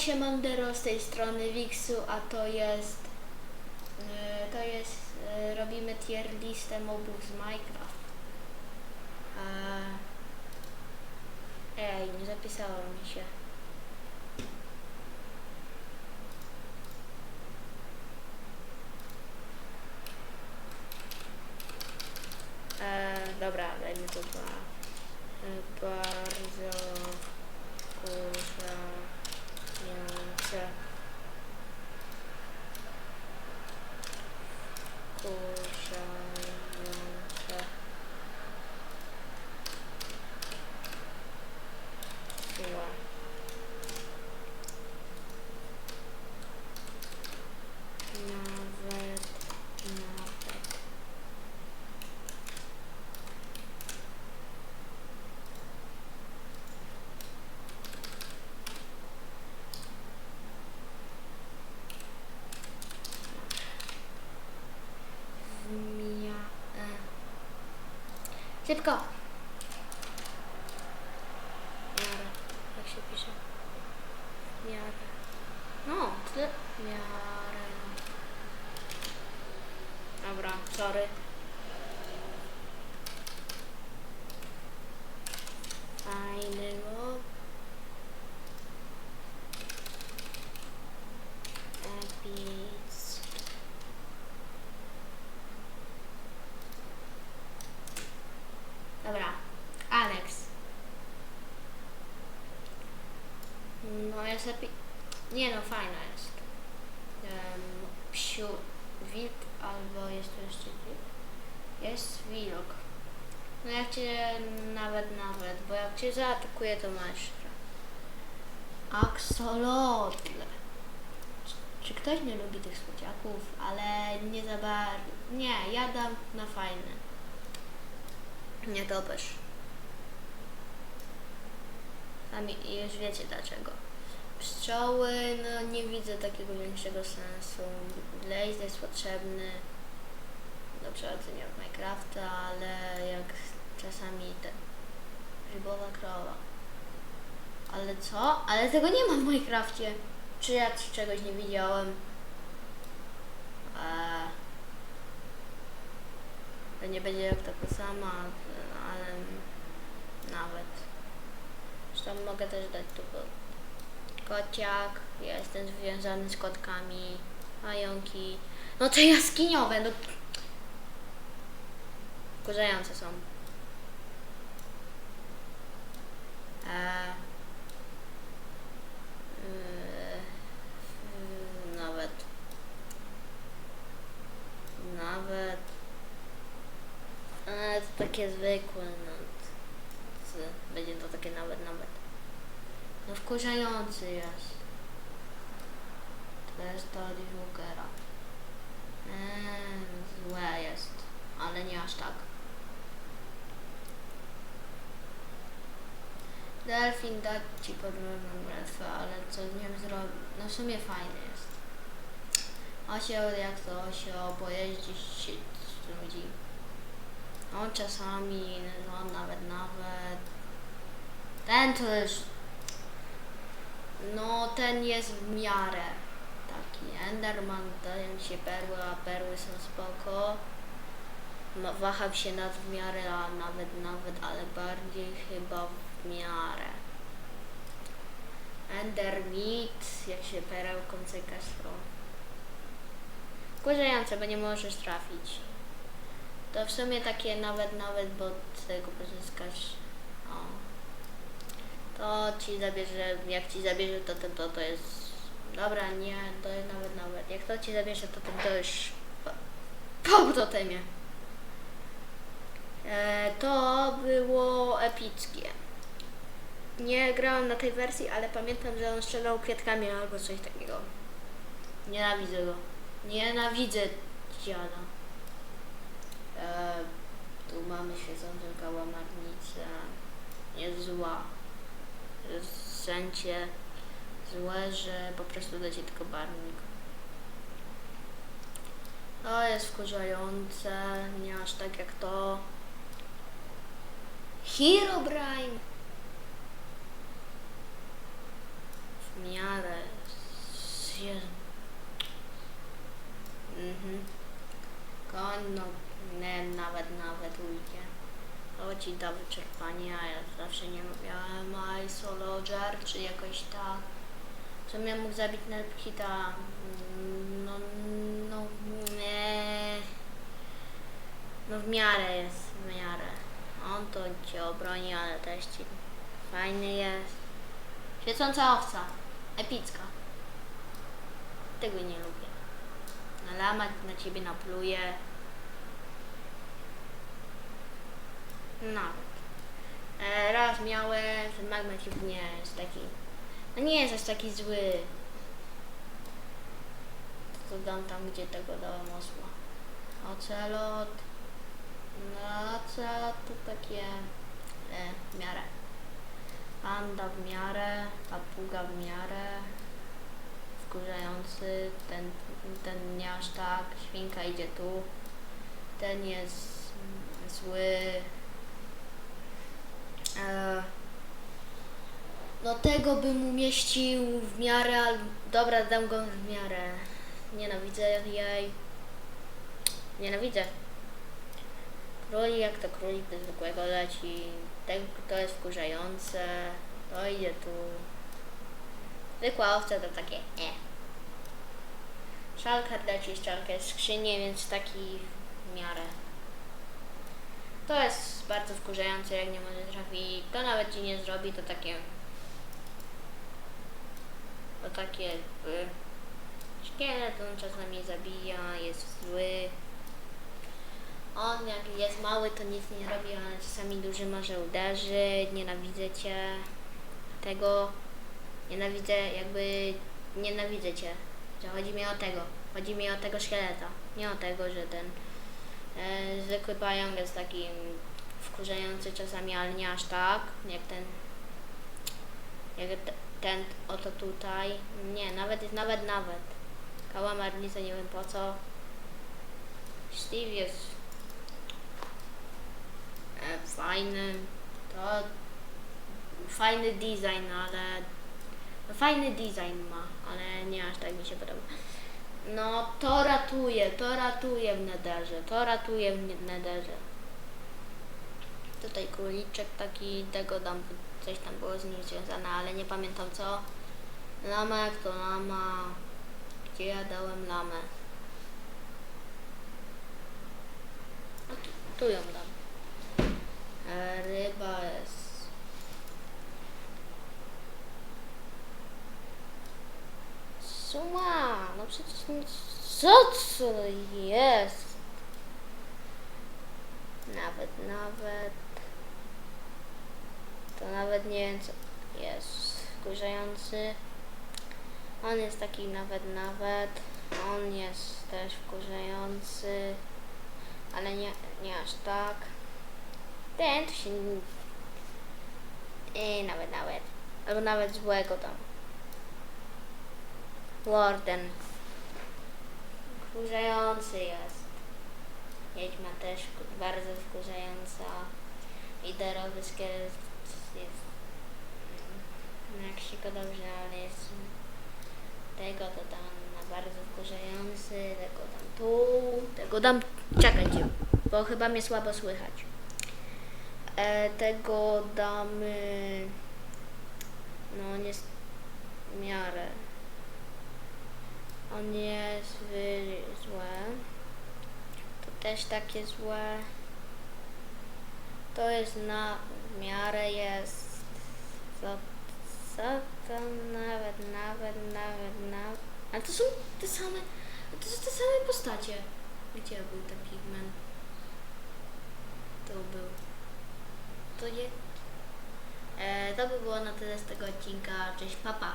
się Mandero z tej strony Wixu, a to jest e, to jest e, robimy tier listę mobów z Minecraft. Ej, nie zapisało mi się. E, dobra, dajmy to dwa. Bardzo wkurzające. Wkurzające. Siła. Nawet, nawet. Zmia... E. Szybko! Miarę. Jak się pisze? Miarę. No, tyle. Miarę. Dobra, sorry. Fajny mob. Epic. Dobra, Alex. No jest lepiej. No, jest. Um, psiu, wilk albo jest tu jeszcze wilk? Jest wilk. No jak cię nawet, nawet, bo jak cię zaatakuje to masz. Axolotl. Czy- Czy ktoś nie lubi tych słodziaków, ale nie za bardzo. Nie, ja dam na fajne. Nie topesz. Sami już wiecie dlaczego. Pszczoły, no nie widzę takiego większego sensu. Blaze jest potrzebny do przechodzenia w Minecrafta, ale jak czasami te rybowa krowa. Ale co? Ale tego nie ma w Minecrafcie. Czy ja czegoś nie widziałem? Eee. To nie będzie jak taka sama, ale nawet. Zresztą mogę też dać tu kociak. Ja jestem związany z kotkami. Pająki. No te jaskiniowe, no. Wkurzające są. Eee. Nawet. Nawet. To takie zwykłe, no. C- Będzie to takie nawet, nawet. No wkurzający jest. To jest to Jokera. Eee, złe jest, ale nie aż tak. Delfin dać ci podróżną bractwę, ale co z nim zrobić? No w sumie fajny jest. Osioł jak to osioł, pojeździć się ludzi. No czasami, no nawet nawet. Ten to już... No ten jest w miarę taki. Enderman dają się perły, a perły są spoko. No, waham się nad w miarę, a nawet nawet, ale bardziej chyba w miarę. Endermeat, jak się perełką cykasz, to wkurzające, bo nie możesz trafić. To w sumie takie nawet, nawet, bo tego pozyskasz. O. To ci zabierze, jak ci zabierze to ten, to, to jest. Dobra, nie, to jest nawet, nawet. Jak to ci zabierze to ten, to już po, po. E, to było epickie. Nie grałem na tej wersji, ale pamiętam, że on strzelał kwiatkami albo coś takiego. Nienawidzę go. Nienawidzę dziada. E, tu mamy świecącą kałamarnicę. Jest zła. Wszędzie złe, że po prostu dacie tylko barwnik. To jest wkurzające, nie aż tak jak to. Herobrine! W miarę. Mhm. Koń, no nie, nawet, nawet ujdzie. Ci da wyczerpania, ja zawsze nie miałem Isologer, czy jakoś tak. Co mnie mógł zabić na hita? Mm, No, no, nie. No w miarę jest, w miarę. On to cię obroni, ale też ci fajny jest. Świecąca owca. Epicka. Tego nie lubię. Na lama na ciebie napluje. Nawet. E, raz miałem, ten magmatyw nie jest taki. No nie jest aż taki zły. To dam tam, gdzie tego dałem osła. Ocelot. No, ocelot to takie e, w miarę. Panda w miarę, papuga w miarę. Wkurzający, ten, ten nie aż tak, świnka idzie tu. Ten jest zły. E, no tego bym umieścił w miarę, al- dobra dam go w miarę. Nienawidzę jej. Nienawidzę. Królik jak to królik do zwykłego leci. Tego to jest wkurzające. To idzie tu. Zwykła owca to takie e. Szalker leci z szalkę skrzynię, więc taki w miarę. To jest bardzo wkurzające, jak nie może trafić. To nawet ci nie zrobi, to takie. To takie jakby. Szkielet on czasami zabija, jest zły. On jak jest mały, to nic nie robi, ale czasami duży może uderzyć. Nienawidzę cię. Tego. Nienawidzę, jakby. Nienawidzę cię. Że chodzi mi o tego. Chodzi mi o tego szkieleta. Nie o tego, że ten zwykły pająk jest taki wkurzający czasami, ale nie aż tak. Jak ten. Jak te, ten oto tutaj. Nie, nawet nawet nawet. Kałamarnica nie wiem po co. Steve jest e, fajny. To fajny design, ale no, fajny design ma, ale nie aż tak mi się podoba. No to ratuje, to ratuje w nederze, to ratuje w nederze. Tutaj króliczek taki, tego dam, coś tam było z nim związane, ale nie pamiętam co. Lama jak to lama, gdzie ja dałem lamę. Tu, tu ją dam. E, ryba jest. Suma, no przecież nic. Co to jest? Nawet, nawet. To nawet nie wiem co jest wkurzający. On jest taki nawet, nawet. On jest też wkurzający. Ale nie, nie aż tak. Ten to się... I nawet, nawet. Albo nawet złego tam. Warden. Wkurzający jest. Wiedźma też bardzo wkurzająca. Liderowy szkielet jest... mm, Jak się go dobrze, ale jest... Tego to dam na bardzo wkurzający, tego dam tu, tego dam... Czekajcie, bo chyba mnie słabo słychać. E, tego damy... No, nie miarę. On jest złe. To też takie złe. To jest na miarę jest. Co, co tam nawet, nawet, nawet, nawet. Ale to są te same. To są te same postacie. Gdzie był ten pigment? To był. To nie. E, to by było na tyle z tego odcinka. Cześć, papa.